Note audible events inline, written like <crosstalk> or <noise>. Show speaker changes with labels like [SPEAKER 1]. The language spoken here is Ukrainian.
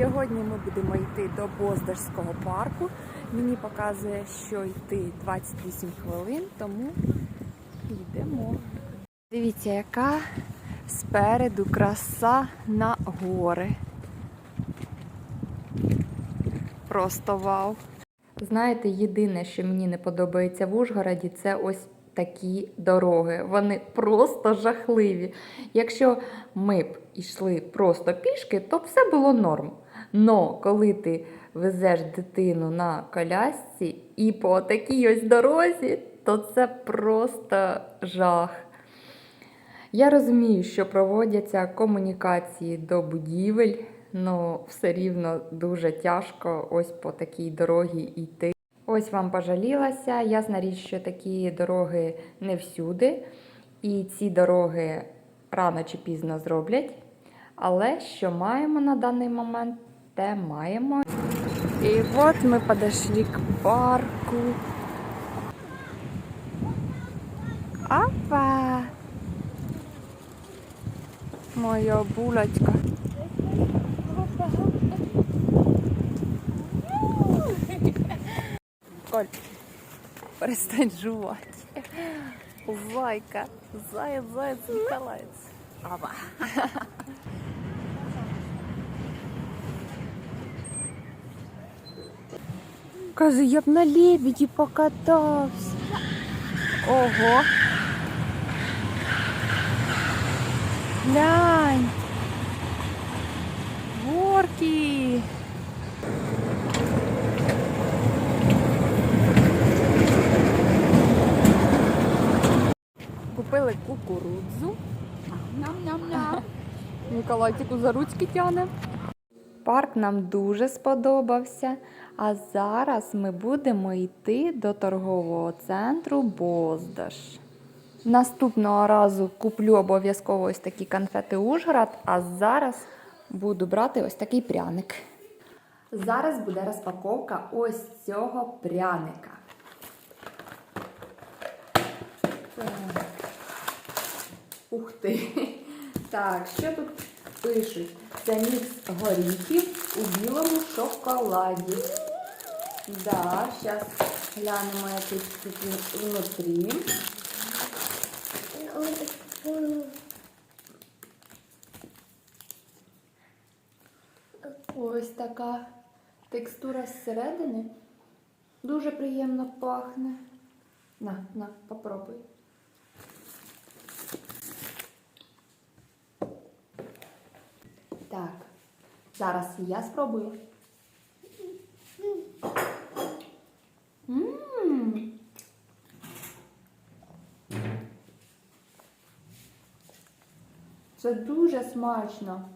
[SPEAKER 1] Сьогодні ми будемо йти до Боздарського парку. Мені показує, що йти 28 хвилин, тому йдемо. Дивіться, яка спереду краса на гори. Просто вау. Знаєте, єдине, що мені не подобається в Ужгороді, це ось такі дороги. Вони просто жахливі. Якщо ми б йшли просто пішки, то все було норм. Но коли ти везеш дитину на колясці і по такій ось дорозі, то це просто жах. Я розумію, що проводяться комунікації до будівель, але все рівно дуже тяжко ось по такій дорогі йти. Ось вам пожалілася. Ясна річ, що такі дороги не всюди, і ці дороги рано чи пізно зроблять. Але що маємо на даний момент, те маємо. І от ми подошли к парку. Опа! Моя булочка. Коль, перестань жувати. Зайка, заяц, заяц, Николаєць. Ава. Каже, я б на лебеді покатався. Ого. Глянь. Горки. Купили кукурудзу. Ням-ням-ням. Ніколайтику за ручки тяне. Парк нам дуже сподобався. А зараз ми будемо йти до торгового центру Боздаш. Наступного разу куплю обов'язково ось такі конфети Ужгород, а зараз буду брати ось такий пряник. Зараз буде розпаковка ось цього пряника. Ух ти! <laughs> Так, що тут пишуть? Це мікс горіхів у білому шоколаді. Да, зараз глянемо, який тут внутрі. Ось така текстура зсередини. Дуже приємно пахне. На, на, попробуй. Так, зараз я спробую. Це дуже смачно.